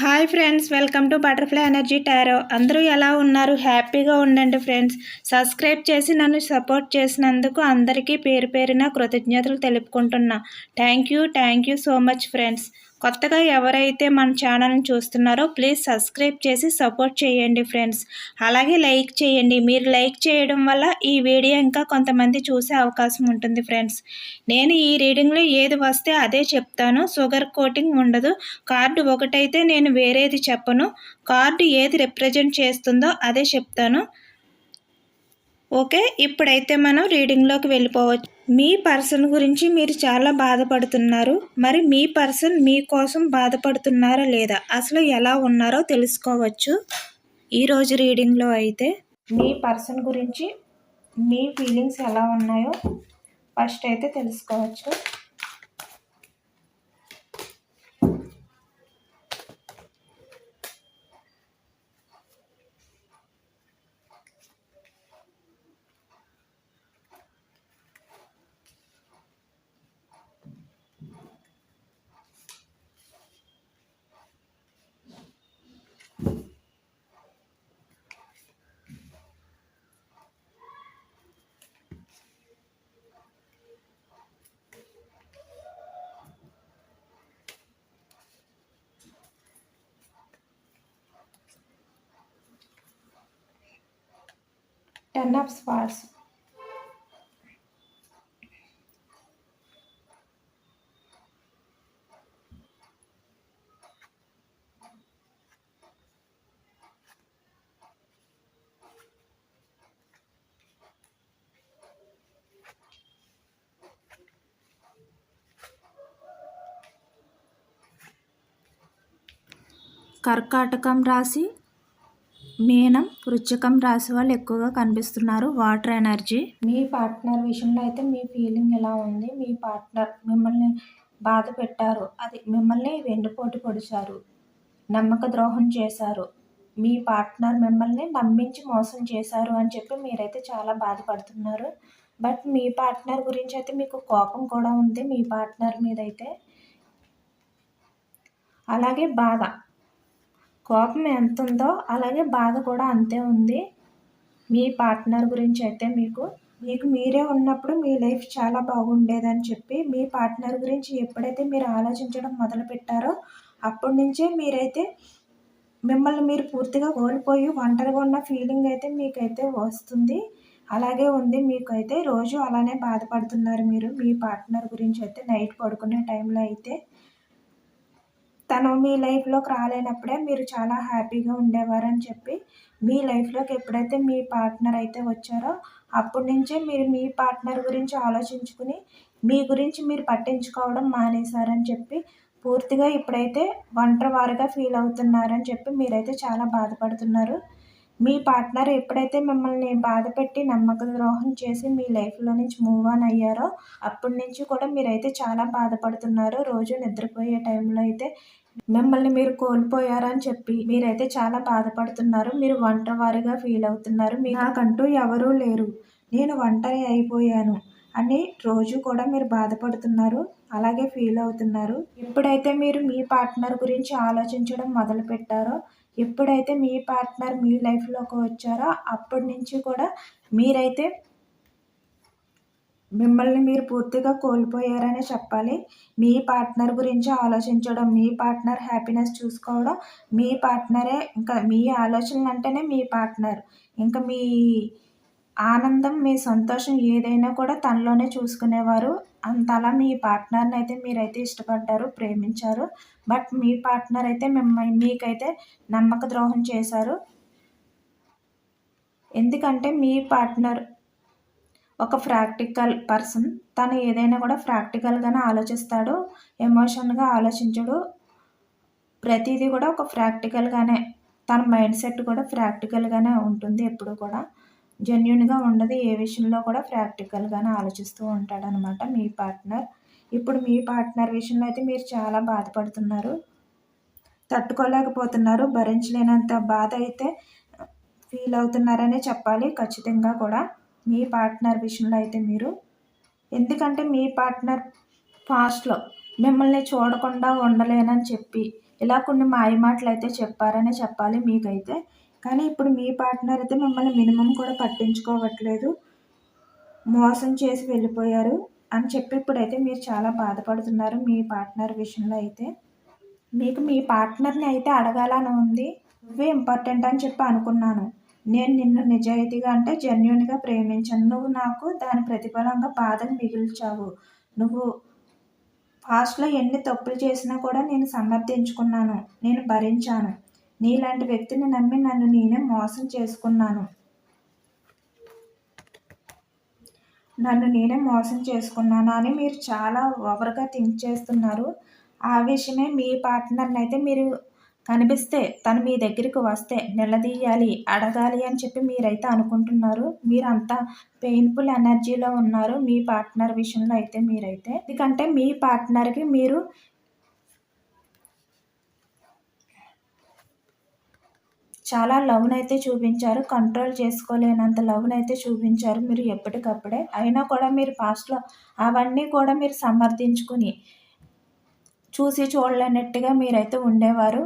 Hi friends welcome to butterfly energy tarot. అందరూ ఎలా ఉన్నారు? హ్యాపీగా ఉండండి ఫ్రెండ్స్. సబ్స్క్రైబ్ చేసి నన్ను సపోర్ట్ చేసినందుకు అందరికీ పేరు పేరున కృతజ్ఞతలు తెలుపుకుంటున్నా. Thank you thank you so much friends. కొత్తగా ఎవరైతే మన ఛానల్ని చూస్తున్నారో ప్లీజ్ సబ్స్క్రైబ్ చేసి సపోర్ట్ చేయండి ఫ్రెండ్స్. అలాగే లైక్ చేయండి. మీరు లైక్ చేయడం వల్ల ఈ వీడియో ఇంకా కొంతమంది చూసే అవకాశం ఉంటుంది ఫ్రెండ్స్. నేను ఈ రీడింగ్లో ఏది వస్తే అదే చెప్తాను. షుగర్ కోటింగ్ ఉండదు. కార్డు ఒకటైతే నేను వేరేది చెప్పను. కార్డు ఏది రిప్రజెంట్ చేస్తుందో అదే చెప్తాను. ఓకే ఇప్పుడైతే మనం రీడింగ్లోకి వెళ్ళిపోవచ్చు. మీ పర్సన్ గురించి మీరు చాలా బాధపడుతున్నారు. మరి మీ పర్సన్ మీకోసం బాధపడుతున్నారా లేదా? అసలు ఎలా ఉన్నారో తెలుసుకోవచ్చు. ఈరోజు రీడింగ్లో అయితే మీ పర్సన్ గురించి మీ ఫీలింగ్స్ ఎలా ఉన్నాయో ఫస్ట్ అయితే తెలుసుకోవచ్చు. టెన్ ఆఫ్ స్పాట్స్ కర్కాటకం రాశి మీనం వృచ్చికం రాశి వాళ్ళు ఎక్కువగా కనిపిస్తున్నారు. Water energy. మీ పార్ట్నర్ విషయంలో అయితే మీ ఫీలింగ్ ఎలా ఉంది? మీ పార్ట్నర్ మిమ్మల్ని బాధ పెట్టారు. అది మిమ్మల్ని వెండిపోటు పొడిచారు. నమ్మక ద్రోహం చేశారు. మీ పార్ట్నర్ మిమ్మల్ని నమ్మించి మోసం చేశారు అని చెప్పి మీరైతే చాలా బాధపడుతున్నారు. బట్ మీ పార్ట్నర్ గురించి అయితే మీకు కోపం కూడా ఉంది. మీ పార్ట్నర్ మీద అయితే అలాగే బాధ. కోపం ఎంత ఉందో అలాగే బాధ కూడా అంతే ఉంది. మీ పార్ట్నర్ గురించి అయితే మీకు మీకు మీరే ఉన్నప్పుడు మీ లైఫ్ చాలా బాగుండేదని చెప్పి మీ పార్ట్నర్ గురించి ఎప్పుడైతే మీరు ఆలోచించడం మొదలుపెట్టారో అప్పటి నుంచే మీరైతే మిమ్మల్ని మీరు పూర్తిగా కోల్పోయి ఒంటరిగా ఉన్న ఫీలింగ్ అయితే మీకైతే వస్తుంది. అలాగే ఉంది మీకైతే రోజు అలానే బాధపడుతున్నారు మీరు. మీ పార్ట్నర్ గురించి అయితే నైట్ పడుకునే టైంలో అయితే తను మీ లైఫ్లోకి రాలేనప్పుడే మీరు చాలా హ్యాపీగా ఉండేవారని చెప్పి మీ లైఫ్లోకి ఎప్పుడైతే మీ పార్ట్నర్ అయితే వచ్చారో అప్పటి నుంచే మీరు మీ పార్ట్నర్ గురించి ఆలోచించుకుని మీ గురించి మీరు పట్టించుకోవడం మానేశారని చెప్పి పూర్తిగా ఇప్పుడైతే ఒంటరివారుగా ఫీల్ అవుతున్నారని చెప్పి మీరైతే చాలా బాధపడుతున్నారు. మీ పార్ట్నర్ ఎప్పుడైతే మిమ్మల్ని బాధ పెట్టి నమ్మక ద్రోహం చేసి మీ లైఫ్లో నుంచి మూవ్ ఆన్ అయ్యారో అప్పటి నుంచి కూడా మీరైతే చాలా బాధపడుతున్నారు. రోజు నిద్రపోయే టైంలో అయితే మిమ్మల్ని మీరు కోల్పోయారని చెప్పి మీరైతే చాలా బాధపడుతున్నారు. మీరు ఒంటరివారిగా ఫీల్ అవుతున్నారు. నాకంటూ ఎవరూ లేరు. నేను ఒంటరి అయిపోయాను అని రోజు కూడా మీరు బాధపడుతున్నారు. అలాగే ఫీల్ అవుతున్నారు. ఎప్పుడైతే మీరు మీ పార్ట్నర్ గురించి ఆలోచించడం మొదలు పెట్టారో ఎప్పుడైతే మీ పార్ట్నర్ మీ లైఫ్లోకి వచ్చారో అప్పటి నుంచి కూడా మీరైతే మిమ్మల్ని మీరు పూర్తిగా కోల్పోయారనే చెప్పాలి. మీ పార్ట్నర్ గురించి ఆలోచించడం మీ పార్ట్నర్ హ్యాపీనెస్ చూసుకోవడం మీ పార్ట్నరే ఇంకా మీ ఆలోచనలు అంటేనే మీ పార్ట్నర్. ఇంకా మీ ఆనందం మీ సంతోషం ఏదైనా కూడా తనలోనే చూసుకునేవారు. అంతలా మీ పార్ట్నర్ని అయితే మీరైతే ఇష్టపడ్డారు ప్రేమించారు. బట్ మీ పార్ట్నర్ అయితే మిమ్మల్ని మీకైతే నమ్మక ద్రోహం చేశారు. ఎందుకంటే మీ పార్ట్నర్ ఒక ప్రాక్టికల్ పర్సన్. తను ఏదైనా కూడా ప్రాక్టికల్గానే ఆలోచిస్తాడు ఎమోషన్గా ఆలోచించడు. ప్రతిదీ కూడా ఒక ప్రాక్టికల్గానే తన మైండ్ సెట్ కూడా ప్రాక్టికల్గానే ఉంటుంది ఎప్పుడు కూడా. జెన్యున్గా ఉండదు. ఏ విషయంలో కూడా ప్రాక్టికల్గానే ఆలోచిస్తూ ఉంటాడనమాట మీ పార్ట్నర్. ఇప్పుడు మీ పార్ట్నర్ విషయంలో అయితే మీరు చాలా బాధపడుతున్నారు. తట్టుకోలేకపోతున్నారు. భరించలేనంత బాధ అయితే ఫీల్ అవుతున్నారనే చెప్పాలి ఖచ్చితంగా కూడా. మీ పార్ట్నర్ విషయంలో అయితే మీరు. ఎందుకంటే మీ పార్ట్నర్ ఫాస్ట్లో మిమ్మల్ని చూడకుండా ఉండలేనని చెప్పి ఇలా కొన్ని మాయమాటలు అయితే చెప్పారనే చెప్పాలి మీకైతే. కానీ ఇప్పుడు మీ పార్ట్నర్ అయితే మిమ్మల్ని మినిమం కూడా పట్టించుకోవట్లేదు. మోసం చేసి వెళ్ళిపోయారు అని చెప్పి ఇప్పుడైతే మీరు చాలా బాధపడుతున్నారు మీ పార్ట్నర్ విషయంలో అయితే. మీకు మీ పార్ట్నర్ని అయితే అడగాలని ఉంది. నువ్వే ఇంపార్టెంట్ అని చెప్పి అనుకున్నాను. నేను నిన్ను నిజాయితీగా అంటే జెన్యున్గా ప్రేమించాను. నువ్వు నాకు దాని ప్రతిఫలంగా బాధను మిగిల్చావు. నువ్వు పాస్ట్లో ఎన్ని తప్పులు చేసినా కూడా నేను సమర్థించుకున్నాను. నేను భరించాను. నీలాంటి వ్యక్తిని నమ్మి నన్ను నేనే మోసం చేసుకున్నాను. నన్ను నేనే మోసం చేసుకున్నాను అని మీరు చాలా ఓవర్గా థింక్ చేస్తున్నారు. ఆ విషయమే మీ పార్ట్నర్ని అయితే మీరు కనిపిస్తే తను మీ దగ్గరికి వస్తే నిలదీయాలి అడగాలి అని చెప్పి మీరైతే అనుకుంటున్నారు. మీరు అంత పెయిన్ఫుల్ ఎనర్జీలో ఉన్నారు మీ పార్ట్నర్ విషయంలో అయితే మీరైతే. ఎందుకంటే మీ పార్ట్నర్కి మీరు చాలా లవ్నైతే అయితే చూపించారు. కంట్రోల్ చేసుకోలేనంత లవ్ను అయితే చూపించారు మీరు ఎప్పటికప్పుడే. అయినా కూడా మీరు పాస్ట్లో అవన్నీ కూడా మీరు సమర్థించుకుని చూసి చూడలేనట్టుగా మీరైతే ఉండేవారు.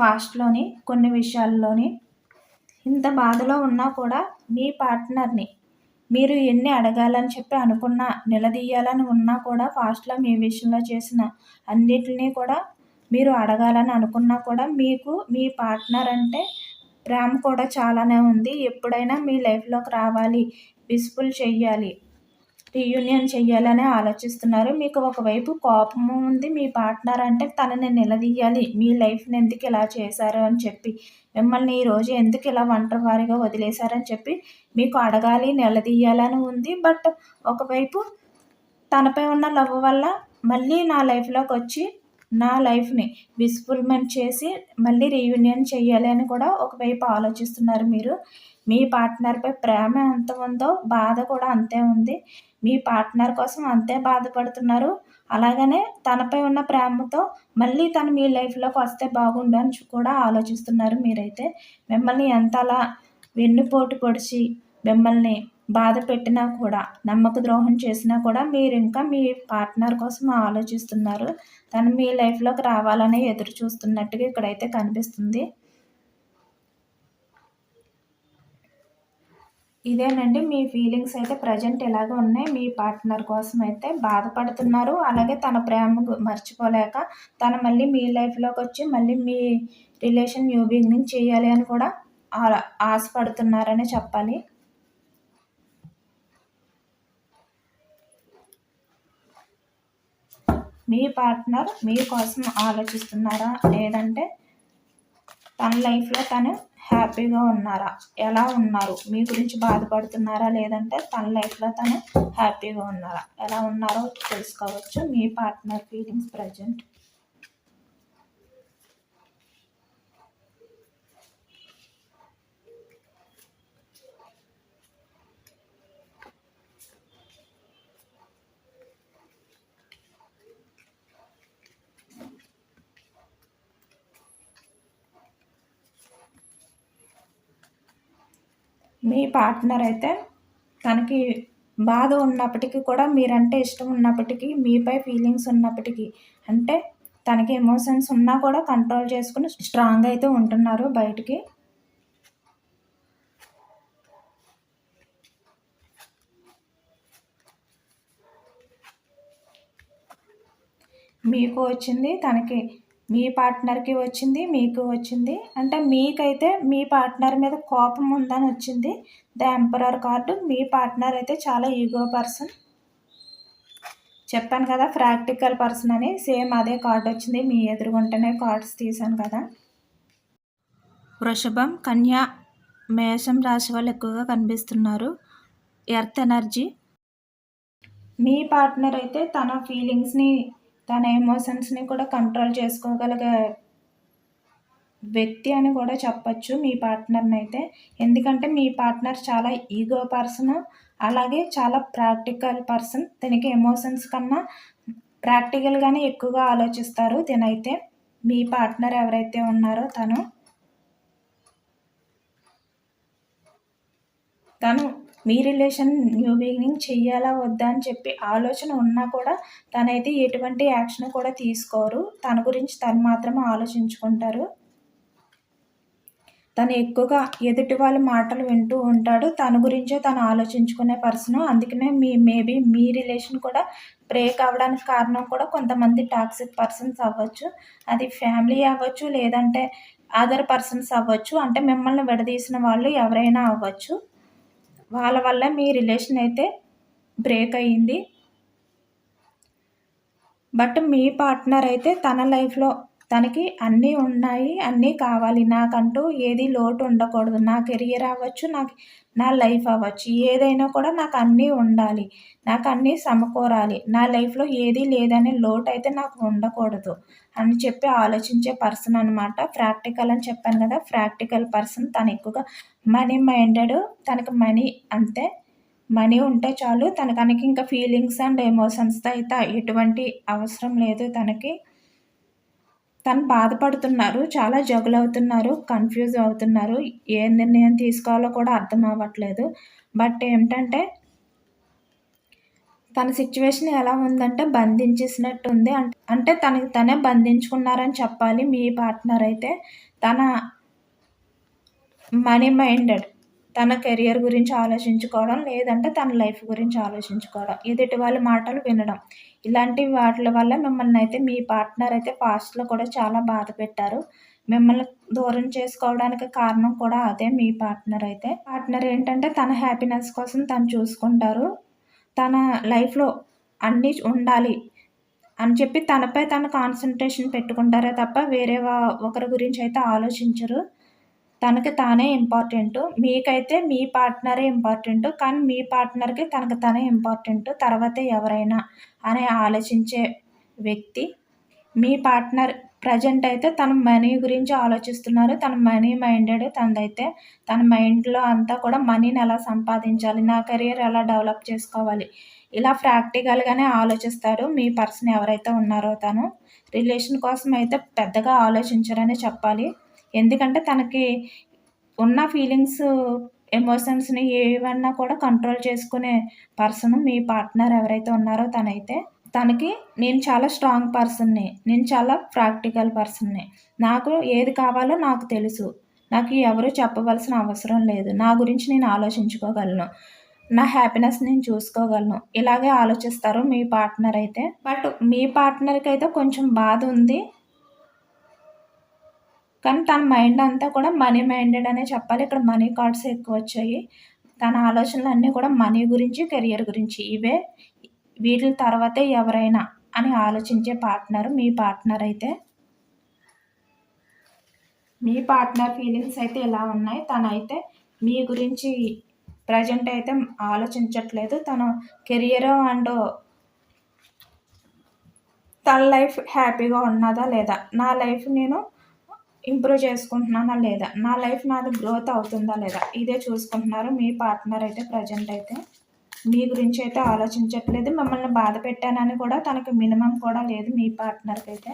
పాస్ట్లోని కొన్ని విషయాల్లోని ఇంత బాధలో ఉన్నా కూడా మీ పార్ట్నర్ని మీరు ఎన్ని అడగాలని చెప్పి అనుకున్నా నిలదీయాలని ఉన్నా కూడా ఫాస్ట్లో మీ విషయంలో చేసిన అన్నిటినీ కూడా మీరు అడగాలని అనుకున్నా కూడా మీకు మీ పార్ట్నర్ అంటే ప్రేమ కూడా చాలానే ఉంది. ఎప్పుడైనా మీ లైఫ్లోకి రావాలి పీస్ఫుల్ చెయ్యాలి రీయూనియన్ చెయ్యాలని ఆలోచిస్తున్నారు. మీకు ఒకవైపు కోపము ఉంది. మీ పార్ట్నర్ అంటే తనని నిలదీయాలి. మీ లైఫ్ని ఎందుకు ఇలా చేశారు అని చెప్పి మిమ్మల్ని ఈరోజు ఎందుకు ఇలా ఒంటరివారిగా వదిలేశారని చెప్పి మీకు అడగాలి నిలదీయాలని ఉంది. బట్ ఒకవైపు తనపై ఉన్న లవ్ వల్ల మళ్ళీ నా లైఫ్లోకి వచ్చి నా లైఫ్ని విస్ఫుల్మెంట్ చేసి మళ్ళీ రీయూనియన్ చేయాలి అని కూడా ఒకవైపు ఆలోచిస్తున్నారు మీరు. మీ పార్ట్నర్పై ప్రేమ ఎంత ఉందో బాధ కూడా అంతే ఉంది. మీ పార్ట్నర్ కోసం అంతే బాధపడుతున్నారు. అలాగనే తనపై ఉన్న ప్రేమతో మళ్ళీ తను మీ లైఫ్లోకి వస్తే బాగుండు అని కూడా ఆలోచిస్తున్నారు మీరైతే. మిమ్మల్ని ఎంత అలా వెన్నుపోటు పొడిచి మిమ్మల్ని బాధ పెట్టినా కూడా నమ్మక ద్రోహం చేసినా కూడా మీరు ఇంకా మీ పార్ట్నర్ కోసం ఆలోచిస్తున్నారు. తను మీ లైఫ్లోకి రావాలని ఎదురు చూస్తున్నట్టుగా ఇక్కడైతే కనిపిస్తుంది. ఇదేనండి మీ ఫీలింగ్స్ అయితే ప్రజెంట్ ఎలాగ ఉన్నాయి. మీ పార్ట్నర్ కోసం అయితే బాధపడుతున్నారు. అలాగే తన ప్రేమ మర్చిపోలేక తను మళ్ళీ మీ లైఫ్లోకి వచ్చి మళ్ళీ మీ రిలేషన్ న్యూ బిగినింగ్ చేయాలి అని కూడా ఆశపడుతున్నారని చెప్పాలి. మీ పార్ట్నర్ మీకోసం ఆలోచిస్తున్నారా? లేదంటే తన లైఫ్లో తను హ్యాపీగా ఉన్నారా? ఎలా ఉన్నారు? మీ గురించి బాధపడుతున్నారా? లేదంటే తన లైఫ్లో తను హ్యాపీగా ఉన్నారా? ఎలా ఉన్నారో తెలుసుకోవచ్చు. మీ పార్ట్నర్ ఫీలింగ్స్ ప్రజెంట్. మీ పార్ట్నర్ అయితే తనకి బాధ ఉన్నప్పటికీ కూడా మీరంటే ఇష్టం ఉన్నప్పటికీ మీపై ఫీలింగ్స్ ఉన్నప్పటికీ అంటే తనకి ఎమోషన్స్ ఉన్నా కూడా కంట్రోల్ చేసుకుని స్ట్రాంగ్ అయితే ఉంటున్నారు బయటికి. మీకు వచ్చింది తనకి మీ పార్ట్నర్కి వచ్చింది మీకు వచ్చింది. అంటే మీకైతే మీ పార్ట్నర్ మీద కోపం ఉందని వచ్చింది. ద ఎంపరర్ కార్డు మీ పార్ట్నర్ అయితే చాలా ఈగో పర్సన్. చెప్పాను కదా ప్రాక్టికల్ పర్సన్ అని. సేమ్ అదే కార్డు వచ్చింది. మీ ఎదురుగుంటేనే కార్డ్స్ తీసాను కదా. వృషభం కన్యా మేషం రాశి వాళ్ళు ఎక్కువగా కనిపిస్తున్నారు. Earth energy. మీ పార్ట్నర్ అయితే తన ఫీలింగ్స్ని తన ఎమోషన్స్ని కూడా కంట్రోల్ చేసుకోగలిగే వ్యక్తి అని కూడా చెప్పచ్చు మీ పార్ట్నర్ని అయితే ఎందుకంటే మీ పార్ట్నర్ చాలా ఈగో పర్సన్ అలాగే చాలా ప్రాక్టికల్ పర్సన్. తనకి ఎమోషన్స్ కన్నా ప్రాక్టికల్గానే ఎక్కువగా ఆలోచిస్తారు తినైతే. మీ పార్ట్నర్ ఎవరైతే ఉన్నారో తను. తను మీ రిలేషన్ న్యూ బిగినింగ్ చెయ్యాలా వద్దా అని చెప్పి ఆలోచన ఉన్నా కూడా తనైతే ఎటువంటి యాక్షన్ కూడా తీసుకోరు. తన గురించి తను మాత్రమే ఆలోచించుకుంటారు. తను ఎక్కువగా ఎదుటి వాళ్ళ మాటలు వింటూ ఉంటాడు. తన గురించే తను ఆలోచించుకునే పర్సన్. అందుకనే మీ మేబీ మీ రిలేషన్ కూడా బ్రేక్ అవ్వడానికి కారణం కూడా కొంతమంది టాక్సిక్ పర్సన్స్ అవ్వచ్చు. అది ఫ్యామిలీ అవ్వచ్చు లేదంటే అదర్ పర్సన్స్ అవ్వచ్చు. అంటే మిమ్మల్ని విడదీసిన వాళ్ళు ఎవరైనా అవ్వచ్చు. వాళ్ళ వల్ల మీ రిలేషన్ అయితే బ్రేక్ అయ్యింది. బట్ మీ పార్ట్నర్ అయితే తన లైఫ్లో తనకి అన్నీ ఉన్నాయి అన్నీ కావాలి. నాకంటూ ఏది లోటు ఉండకూడదు. నా కెరియర్ అవ్వచ్చు నాకు నా లైఫ్ అవ్వచ్చు. ఏదైనా కూడా నాకు అన్నీ ఉండాలి. నాకు అన్నీ సమకూరాలి. నా లైఫ్లో ఏది లేదనే లోటు అయితే నాకు ఉండకూడదు. అని చెప్పి ఆలోచించే పర్సన్ అనమాట ప్రాక్టికల్ అని చెప్పాను కదా ప్రాక్టికల్ పర్సన్. తను ఎక్కువగా మనీ మైండెడ్ తనకి మనీ అంతే మనీ ఉంటే చాలు. తనకి ఇంకా ఫీలింగ్స్ అండ్ ఎమోషన్స్తో అయితే ఎటువంటి అవసరం లేదు తనకి. తను బాధపడుతున్నారు చాలా జగులు అవుతున్నారు కన్ఫ్యూజ్ అవుతున్నారు. ఏ నిర్ణయం తీసుకోవాలో కూడా అర్థం అవ్వట్లేదు. బట్ ఏంటంటే తన సిచ్యువేషన్ ఎలా ఉందంటే బంధించేసినట్టు ఉంది అంటే తనకి తనే బంధించుకున్నారని చెప్పాలి మీ పార్ట్నర్ అయితే. తన మనీ మైండెడ్ తన కెరియర్ గురించి ఆలోచించుకోవడం లేదంటే తన లైఫ్ గురించి ఆలోచించుకోవడం. ఎదుటి వాళ్ళ మాటలు వినడం. ఇలాంటి వాటి వల్ల మిమ్మల్ని అయితే మీ పార్ట్నర్ అయితే పాస్ట్లో కూడా చాలా బాధ పెట్టారు. మిమ్మల్ని దూరం చేసుకోవడానికి కారణం కూడా అదే మీ పార్ట్నర్ అయితే. పార్ట్నర్ ఏంటంటే తన హ్యాపీనెస్ కోసం తను చూసుకుంటారు. తన లైఫ్లో అన్నీ ఉండాలి అని చెప్పి తనపై తన కాన్సన్ట్రేషన్ పెట్టుకుంటారే తప్ప వేరే ఒకరి గురించి అయితే ఆలోచించరు. తనకి తానే ఇంపార్టెంట్ మీకైతే మీ పార్ట్నరే ఇంపార్టెంట్ కానీ మీ పార్ట్నర్కి తనకు తనే ఇంపార్టెంట్ తర్వాతే ఎవరైనా అని ఆలోచించే వ్యక్తి మీ పార్ట్నర్ ప్రజెంట్ అయితే తన మనీ గురించి ఆలోచిస్తున్నారు. తన మనీ మైండెడ్ తనదైతే తన మైండ్లో అంతా కూడా మనీని ఎలా సంపాదించాలి నా కెరియర్ ఎలా డెవలప్ చేసుకోవాలి ఇలా ప్రాక్టికల్గానే ఆలోచిస్తాడు. మీ పర్సన్ ఎవరైతే ఉన్నారో తను. రిలేషన్ కోసం అయితే పెద్దగా ఆలోచించరని చెప్పాలి. ఎందుకంటే తనకి ఉన్న ఫీలింగ్స్ ఎమోషన్స్ని ఏవన్నా కూడా కంట్రోల్ చేసుకునే పర్సన్ మీ పార్ట్నర్ ఎవరైతే ఉన్నారో తనైతే. తనకి నేను చాలా స్ట్రాంగ్ పర్సన్ని నేను చాలా ప్రాక్టికల్ పర్సన్ని నాకు ఏది కావాలో నాకు తెలుసు. నాకు ఎవరు చెప్పవలసిన అవసరం లేదు. నా గురించి నేను ఆలోచించుకోగలను. నా హ్యాపీనెస్ నేను చూసుకోగలను. ఇలాగే ఆలోచిస్తారు మీ పార్ట్నర్ అయితే. బట్ మీ పార్ట్నర్కి అయితే కొంచెం బాధ ఉంది. కానీ తన మైండ్ అంతా కూడా మనీ మైండెడ్ అనే చెప్పాలి. ఇక్కడ మనీ కార్డ్స్ ఎక్కువ వచ్చాయి. తన ఆలోచనలు అన్నీ కూడా మనీ గురించి కెరియర్ గురించి. ఇవే వీటి తర్వాతే ఎవరైనా అని ఆలోచించే పార్ట్నర్ మీ పార్ట్నర్ అయితే. మీ పార్ట్నర్ ఫీలింగ్స్ అయితే ఎలా ఉన్నాయి? తనైతే మీ గురించి ప్రజెంట్ అయితే ఆలోచించట్లేదు. తన కెరియర్ అండ్ తన లైఫ్ హ్యాపీగా ఉన్నదా లేదా? నా లైఫ్ నేను ఇంప్రూవ్ చేసుకుంటున్నానా లేదా? నా లైఫ్ నాది గ్రోత్ అవుతుందా లేదా? ఇదే చూసుకుంటున్నారు మీ పార్ట్నర్ అయితే ప్రజెంట్ అయితే. మీ గురించి అయితే ఆలోచించట్లేదు. మిమ్మల్ని బాధ పెట్టానని కూడా తనకు మినిమం కూడా లేదు మీ పార్ట్నర్కి అయితే.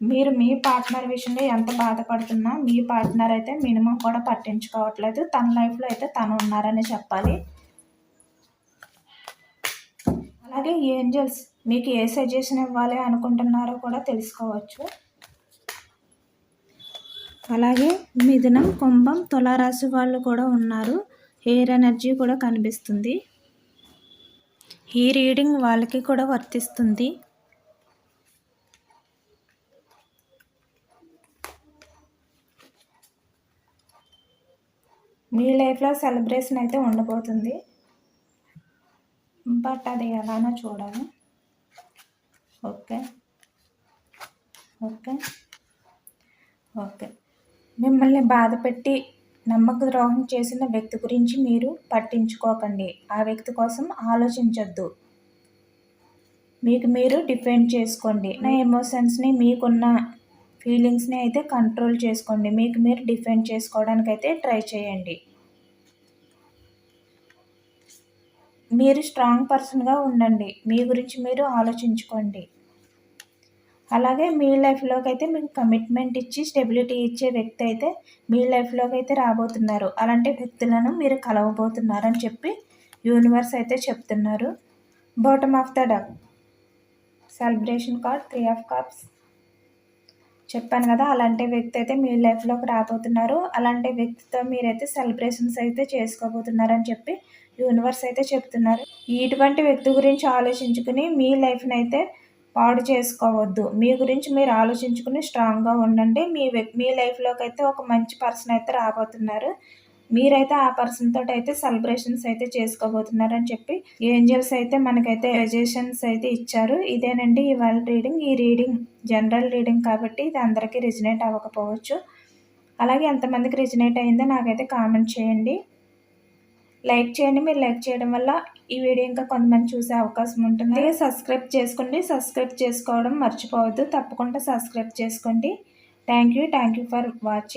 మీరు మీ పార్ట్నర్ విషయంలో ఎంత బాధపడుతున్నా మీ పార్ట్నర్ అయితే మినిమం కూడా పట్టించుకోవట్లేదు. తన లైఫ్లో అయితే తను ఉన్నారని చెప్పాలి. అలాగే ఏంజల్స్ మీకు ఏ సజెషన్ ఇవ్వాలి అనుకుంటున్నారో కూడా తెలుసుకోవచ్చు. అలాగే మిథునం కుంభం తులారాశి వాళ్ళు కూడా ఉన్నారు. హెయిర్ ఎనర్జీ కూడా కనిపిస్తుంది. ఈ రీడింగ్ వాళ్ళకి కూడా వర్తిస్తుంది. మీ లైఫ్లో సెలబ్రేషన్ అయితే ఉండబోతుంది. బట్ అది ఎలానో చూడాలి. ఓకే. ఓకే. ఓకే. మిమ్మల్ని బాధ పెట్టి నమ్మక ద్రోహం చేసిన వ్యక్తి గురించి మీరు పట్టించుకోకండి. ఆ వ్యక్తి కోసం ఆలోచించొద్దు. మీకు మీరు డిఫెండ్ చేసుకోండి. నా ఎమోషన్స్ని మీకున్న ఫీలింగ్స్ని అయితే కంట్రోల్ చేసుకోండి. మీకు మీరు డిఫెండ్ చేసుకోవడానికి అయితే ట్రై చేయండి. మీరు స్ట్రాంగ్ పర్సన్గా ఉండండి. మీ గురించి మీరు ఆలోచించుకోండి. అలాగే మీ లైఫ్లోకి అయితే మీకు కమిట్మెంట్ ఇచ్చి స్టెబిలిటీ ఇచ్చే వ్యక్తి అయితే మీ లైఫ్లోకి అయితే రాబోతున్నారు. అలాంటి వ్యక్తులను మీరు కలవబోతున్నారని చెప్పి యూనివర్స్ అయితే చెప్తున్నారు. Bottom of the deck celebration card three of cups చెప్పాను కదా అలాంటి వ్యక్తి అయితే మీ లైఫ్లోకి రాబోతున్నారు. అలాంటి వ్యక్తితో మీరైతే సెలబ్రేషన్స్ అయితే చేసుకోబోతున్నారని చెప్పి యూనివర్స్ అయితే చెప్తున్నారు. ఇటువంటి వ్యక్తి గురించి ఆలోచించుకుని మీ లైఫ్ని అయితే పాడు చేసుకోవద్దు. మీ గురించి మీరు ఆలోచించుకుని స్ట్రాంగ్గా ఉండండి. మీ మీ లైఫ్లోకి అయితే ఒక మంచి పర్సన్ అయితే రాబోతున్నారు. మీరైతే ఆ పర్సన్ తోటి అయితే సెలబ్రేషన్స్ అయితే చేసుకోబోతున్నారని చెప్పి ఏంజల్స్ అయితే మనకైతే సజెషన్స్ అయితే ఇచ్చారు. ఇదేనండి ఇవాళ రీడింగ్ ఈ రీడింగ్ జనరల్ రీడింగ్ కాబట్టి ఇది అందరికీ రిజనేట్ అవ్వకపోవచ్చు. అలాగే ఎంతమందికి రిజనేట్ అయిందో నాకైతే కామెంట్ చేయండి. లైక్ చేయండి. మీరు లైక్ చేయడం వల్ల ఈ వీడియో ఇంకా కొంతమంది చూసే అవకాశం ఉంటుంది. అలాగే సబ్స్క్రైబ్ చేసుకోండి. సబ్స్క్రైబ్ చేసుకోవడం మర్చిపోవద్దు. తప్పకుండా సబ్స్క్రైబ్ చేసుకోండి. Thank you. Thank you for watching.